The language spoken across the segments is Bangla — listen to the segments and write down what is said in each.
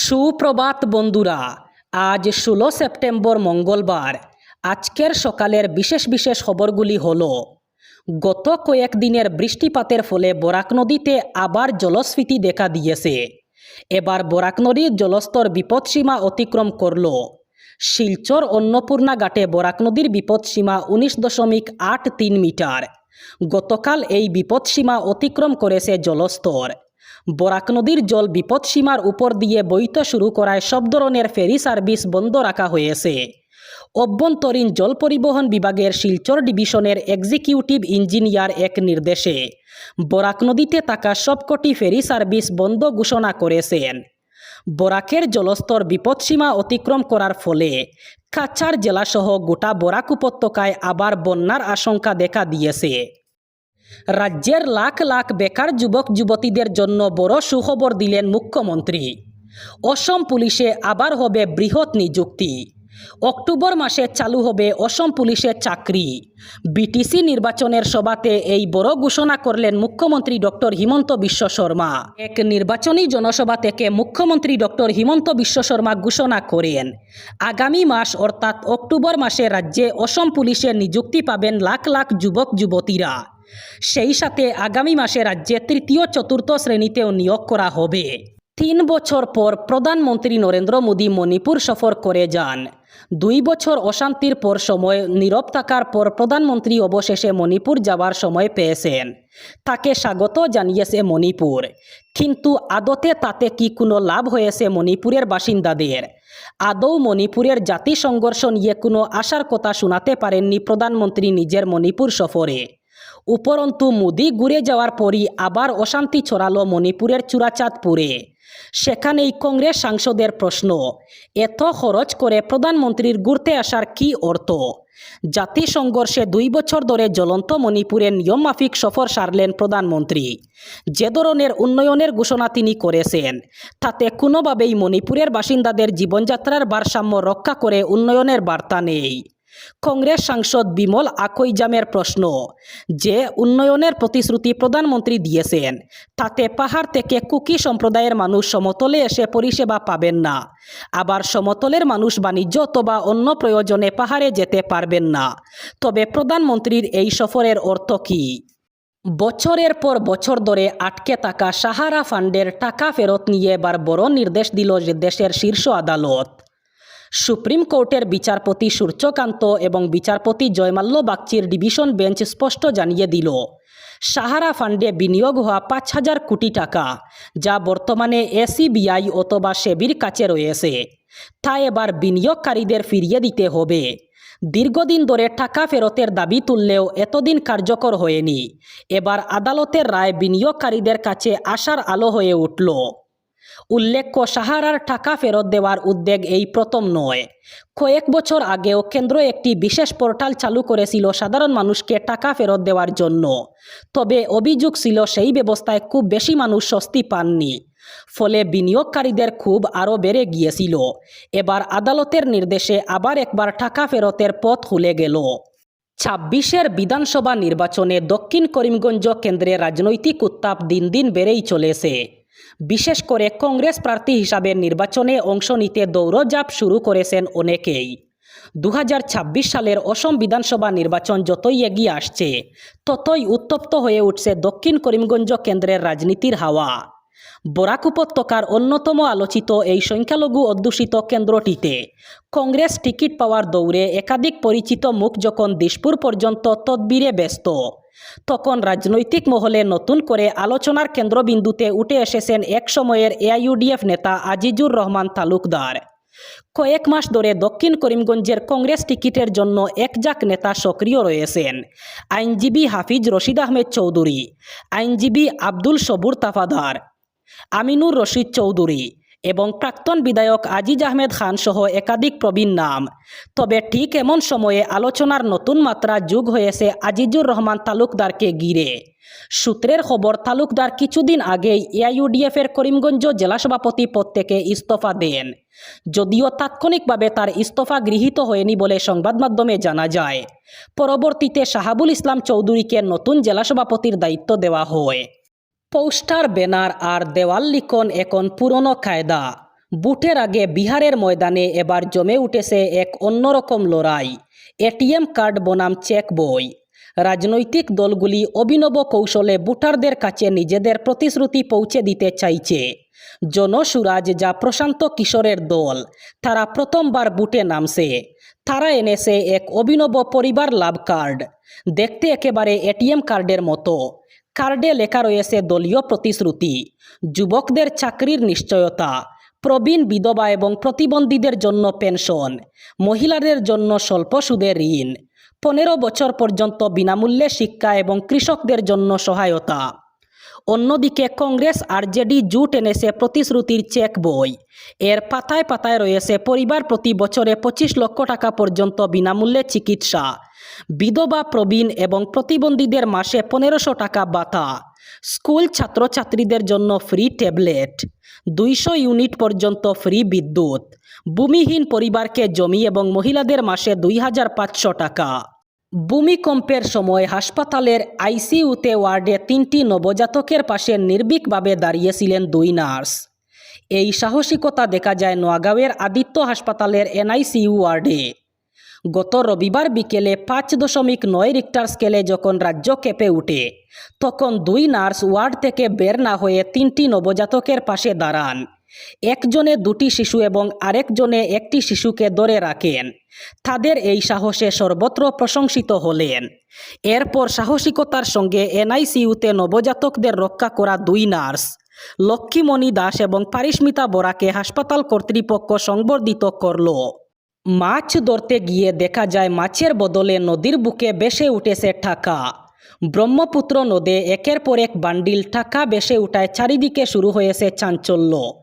সুপ্রভাত বন্ধুরা, আজ ষোলো সেপ্টেম্বর মঙ্গলবার। আজকের সকালের বিশেষ বিশেষ খবরগুলি হল, গত কয়েকদিনের বৃষ্টিপাতের ফলে বরাক নদীতে আবার জলস্ফীতি দেখা দিয়েছে। এবার বরাক নদীর জলস্তর বিপদসীমা অতিক্রম করল। শিলচর অন্নপূর্ণা ঘাটে বরাক নদীর বিপদসীমা উনিশ দশমিক আট তিন মিটার। গতকাল এই বিপদসীমা অতিক্রম করেছে জলস্তর। বরাক নদীর জল বিপদসীমার উপর দিয়ে বইতে শুরু করায় সব ধরনের ফেরি সার্ভিস বন্ধ রাখা হয়েছে। অভ্যন্তরীণ জল পরিবহন বিভাগের শিলচর ডিভিশনের এক্সিকিউটিভ ইঞ্জিনিয়ার এক নির্দেশে বরাক নদীতে থাকা সবকটি ফেরি সার্ভিস বন্ধ ঘোষণা করেছেন। বরাকের জলস্তর বিপদসীমা অতিক্রম করার ফলে কাছাড় জেলাসহ গোটা বরাক উপত্যকায় আবার বন্যার আশঙ্কা দেখা দিয়েছে। রাজ্যের লাখ লাখ বেকার যুবক যুবতীদের জন্য বড় সুখবর দিলেন মুখ্যমন্ত্রী। অসম পুলিশে আবার হবে বৃহৎ নিযুক্তি। অক্টোবর মাসে চালু হবে অসম পুলিশের চাকরি। বিটিসি নির্বাচনের সভাতে এই বড় ঘোষণা করলেন মুখ্যমন্ত্রী ডক্টর হিমন্ত বিশ্ব শর্মা। এক নির্বাচনী জনসভা থেকে মুখ্যমন্ত্রী ডক্টর হিমন্ত বিশ্ব শর্মা ঘোষণা করেন, আগামী মাস অর্থাৎ অক্টোবর মাসে রাজ্যে অসম পুলিশে নিযুক্তি পাবেন লাখ লাখ যুবক যুবতীরা। সেই সাথে আগামী মাসে রাজ্যে তৃতীয় চতুর্থ শ্রেণীতেও নিয়োগ করা হবে। তিন বছর পর প্রধানমন্ত্রী নরেন্দ্র মোদী মণিপুর সফর করে যান। দুই বছর অশান্তির পর সময়, নীরব থাকার পর প্রধানমন্ত্রী অবশেষে মণিপুর যাওয়ার সময় পেয়েছেন। তাকে স্বাগত জানিয়েছে মণিপুর। কিন্তু আদতে তাতে কি কোনো লাভ হয়েছে মণিপুরের বাসিন্দাদের? আদৌ মণিপুরের জাতি সংঘর্ষ নিয়ে কোনো আশার কথা শোনাতে পারেননি প্রধানমন্ত্রী নিজের মণিপুর সফরে। উপরন্তু মোদি ঘুরে যাওয়ার পরই আবার অশান্তি ছড়ালো মণিপুরের চূড়াচাঁদপুরে। সেখানেই কংগ্রেস সাংসদের প্রশ্ন, এত খরচ করে প্রধানমন্ত্রীর ঘুরতে আসার কি অর্থ? জাতি সংঘর্ষে দুই বছর ধরে জ্বলন্ত মণিপুরে নিয়মমাফিক সফর সারলেন প্রধানমন্ত্রী। যে ধরনের উন্নয়নের ঘোষণা তিনি করেছেন, তাতে কোনোভাবেই মণিপুরের বাসিন্দাদের জীবনযাত্রার ভারসাম্য রক্ষা করে উন্নয়নের বার্তা নেই। কংগ্রেস সাংসদ বিমল আকৈজামের প্রশ্ন, যে উন্নয়নের প্রতিশ্রুতি প্রধানমন্ত্রী দিয়েছেন, তাতে পাহাড় থেকে কুকি সম্প্রদায়ের মানুষ সমতলে এসে পরিষেবা পাবেন না। আবার সমতলের মানুষ বাণিজ্য অথবা অন্য প্রয়োজনে পাহাড়ে যেতে পারবেন না। তবে প্রধানমন্ত্রীর এই সফরের অর্থ কী? বছরের পর বছর ধরে আটকে থাকা সাহারা ফান্ডের টাকা ফেরত নিয়ে এবার বড় নির্দেশ দিল দেশের শীর্ষ আদালত। সুপ্রিম কোর্টের বিচারপতি সূর্যকান্ত এবং বিচারপতি জয়মাল্য বাগচির ডিভিশন বেঞ্চ স্পষ্ট জানিয়ে দিল, সাহারা ফান্ডে বিনিয়োগ হওয়া পাঁচ হাজার কোটি টাকা, যা বর্তমানে এসিবিআই অথবা সেবির কাছে রয়েছে। তা এবার বিনিয়োগকারীদের ফিরিয়ে দিতে হবে। দীর্ঘদিন ধরে টাকা ফেরতের দাবি তুললেও এতদিন কার্যকর হয়নি। এবার আদালতের রায় বিনিয়োগকারীদের কাছে আশার আলো হয়ে উঠল। উল্লেখ্য সাহারার টাকা ফেরত দেওয়ার উদ্যোগ এই প্রথম নয়। কয়েক বছর আগেও কেন্দ্র একটি বিশেষ পোর্টাল চালু করেছিল সাধারণ মানুষকে টাকা ফেরত দেওয়ার জন্য। তবে অভিযোগ ছিল সেই ব্যবস্থায় খুব বেশি মানুষ স্বস্তি পাননি। ফলে বিনিয়োগকারীদের খুব আরও বেড়ে গিয়েছিল। এবার আদালতের নির্দেশে আবার একবার টাকা ফেরতের পথ খুলে গেল। ছাব্বিশের বিধানসভা নির্বাচনে দক্ষিণ করিমগঞ্জ কেন্দ্রে রাজনৈতিক উত্তাপ দিন দিন বেড়েই চলেছে। বিশেষ করে কংগ্রেস প্রার্থী হিসাবে নির্বাচনে অংশ নিতে দৌড়জাপ শুরু করেছেন অনেকেই। দু হাজার ছাব্বিশ সালের অসম বিধানসভা নির্বাচন যতই এগিয়ে আসছে, ততই উত্তপ্ত হয়ে উঠছে দক্ষিণ করিমগঞ্জ কেন্দ্রের রাজনীতির হাওয়া। বরাক উপত্যকার অন্যতম আলোচিত এই সংখ্যালঘু অধ্যুষিত কেন্দ্রটিতে কংগ্রেস টিকিট পাওয়ার দৌড়ে একাধিক পরিচিত মুখ যখন দিশপুর পর্যন্ত তদবিরে ব্যস্ত তখন রাজনৈতিক মহলে নতুন করে আলোচনার কেন্দ্রবিন্দুতে উঠে এসেছেন এক সময়ের এআইইউডিএফ নেতা আজিজুর রহমান তালুকদার। কয়েক মাস ধরে দক্ষিণ করিমগঞ্জের কংগ্রেস টিকিটের জন্য একজাক নেতা সক্রিয় রয়েছেন। আইনজীবী হাফিজ রশিদ আহমেদ চৌধুরী, আইনজীবী আব্দুল সবুর তাফাদার, আমিনুর রশিদ চৌধুরী এবং প্রাক্তন বিধায়ক আজিজ আহমেদ খান সহ একাধিক প্রবীণ নাম। তবে ঠিক এমন সময়ে আলোচনার নতুন মাত্রা যোগ হয়েছে আজিজুর রহমান তালুকদারকে ঘিরে। সূত্রের খবর, তালুকদার কিছুদিন আগেই এআইইউডিএফের করিমগঞ্জ জেলা সভাপতি পদ থেকে ইস্তফা দেন। যদিও তাৎক্ষণিকভাবে তার ইস্তফা গৃহীত হয়নি বলে সংবাদ মাধ্যমে জানা যায়। পরবর্তীতে শাহাবুল ইসলাম চৌধুরীকে নতুন জেলা সভাপতির দায়িত্ব দেওয়া হয়। পোস্টার, ব্যানার আর দেওয়াল লিখন এখন পুরনো কায়দা। বুটের আগে বিহারের ময়দানে এবার জমে উঠেছে এক অন্যরকম লড়াই, এটিএম কার্ড বনাম চেক বই। রাজনৈতিক দলগুলি অভিনব কৌশলে ভোটারদের কাছে নিজেদের প্রতিশ্রুতি পৌঁছে দিতে চাইছে। জনসুরাজ যা প্রশান্ত কিশোরের দল, তারা প্রথমবার বুটে নামছে। তারা এনেছে এক অভিনব পরিবার লাভ কার্ড। দেখতে একেবারে এটিএম কার্ডের মতো। কার্ডে লেখা রয়েছে দলীয় প্রতিশ্রুতি। যুবকদের চাকরির নিশ্চয়তা, প্রবীণ বিধবা এবং প্রতিবন্ধীদের জন্য পেনশন, মহিলাদের জন্য স্বল্প সুদে ঋণ, পনেরো বছর পর্যন্ত বিনামূল্যে শিক্ষা এবং কৃষকদের জন্য সহায়তা। অন্যদিকে কংগ্রেস আরজেডি জুট এনেছে প্রতিশ্রুতির চেক বই। এর পাতায় পাতায় রয়েছে পরিবার প্রতি বছরে পঁচিশ লক্ষ টাকা পর্যন্ত বিনামূল্যে চিকিৎসা। বিধবা, প্রবীণ এবং প্রতিবন্ধীদের মাসে পনেরোশো টাকা বাতা স্কুল ছাত্রছাত্রীদের জন্য ফ্রি ট্যাবলেট। দুইশো ইউনিট পর্যন্ত ফ্রি বিদ্যুৎ। ভূমিহীন পরিবারকে জমি এবং মহিলাদের মাসে দুই হাজার পাঁচশো টাকা। ভূমিকম্পের সময় হাসপাতালের আইসিইউতে ওয়ার্ডে তিনটি নবজাতকের পাশে নির্ভীকভাবে দাঁড়িয়েছিলেন দুই নার্স। এই সাহসিকতা দেখা যায় নোয়াগাঁওয়ের আদিত্য হাসপাতালের এনআইসিইউ ওয়ার্ডে। গত রবিবার বিকেলে পাঁচ দশমিক নয় রিক্টার স্কেলে যখন রাজ্য কেঁপে ওঠে তখন দুই নার্স ওয়ার্ড থেকে বের না হয়ে তিনটি নবজাতকের পাশে দাঁড়ান। একজনে দুটি শিশু এবং আরেকজনে একটি শিশুকে ধরে রাখেন। তাদের এই সাহসে সর্বত্র প্রশংসিত হলেন। এরপর সাহসিকতার সঙ্গে এনআইসিইউতে নবজাতকদের রক্ষা করা দুই নার্স, লক্ষ্মীমণি দাস এবং পারিস্মিতা বরাকে হাসপাতাল কর্তৃপক্ষ সংবর্ধিত করল। মাছ ধরতে গিয়ে দেখা যায় মাছের বদলে নদীর বুকে বেসে উঠেছে টাকা ব্রহ্মপুত্র নদে একের পর এক বান্ডিল টাকা বেসে উঠায় চারিদিকে শুরু হয়েছে চাঞ্চল্য।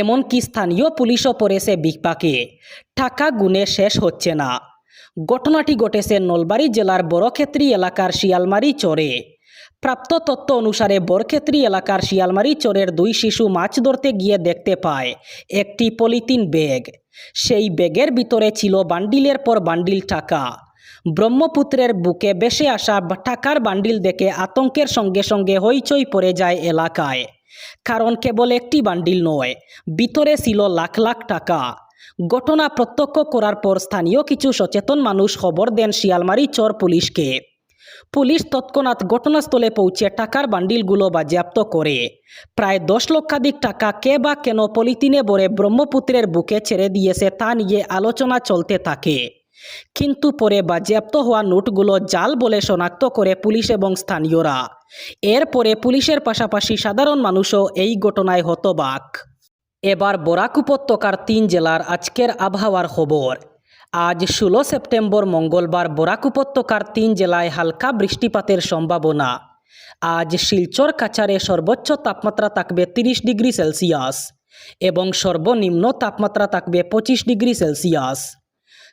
এমনকি স্থানীয় পুলিশও পড়েছে বিকপাকে টাকা গুনে শেষ হচ্ছে না। ঘটনাটি ঘটেছে নলবাড়ি জেলার বড়ক্ষেত্রী এলাকার শিয়ালমারি চরে। প্রাপ্ত তথ্য অনুসারে বরক্ষেত্রী এলাকার শিয়ালমারি চরের দুই শিশু মাছ ধরতে গিয়ে দেখতে পায় একটি পলিথিন ব্যাগ। সেই ব্যাগের ভিতরে ছিল বান্ডিলের পর বান্ডিল টাকা। ব্রহ্মপুত্রের বুকে বেসে আসা টাকার বান্ডিল দেখে আতঙ্কের সঙ্গে সঙ্গে হইচই পড়ে যায় এলাকায়। কারণ কেবল একটি বান্ডিল নয়, ভিতরে ছিল লাখ লাখ টাকা। ঘটনা প্রত্যক্ষ করার পর স্থানীয় কিছু সচেতন মানুষ খবর দেন শিয়ালমারি চর পুলিশকে। পুলিশ তৎক্ষণাৎ ঘটনাস্থলে পৌঁছে টাকার বান্ডিলগুলো বাজেয়াপ্ত করে। প্রায় দশ লক্ষাধিক টাকা কে বা কেন পলিথিনে ভরে ব্রহ্মপুত্রের বুকে ছেড়ে দিয়েছে তা নিয়ে আলোচনা চলতে থাকে। কিন্তু পরে বাজেয়াপ্ত হওয়া নোটগুলো জাল বলে শনাক্ত করে পুলিশ এবং স্থানীয়রা। এরপরে পুলিশের পাশাপাশি সাধারণ মানুষও এই ঘটনায় হতবাক। এবার বরাক উপত্যকার তিন জেলার আজকের আবহাওয়ার খবর। আজ ষোলো সেপ্টেম্বর মঙ্গলবার বরাক উপত্যকার তিন জেলায় হালকা বৃষ্টিপাতের সম্ভাবনা। আজ শিলচর কাছারে সর্বোচ্চ তাপমাত্রা থাকবে তিরিশ ডিগ্রি সেলসিয়াস এবং সর্বনিম্ন তাপমাত্রা থাকবে পঁচিশ ডিগ্রি সেলসিয়াস।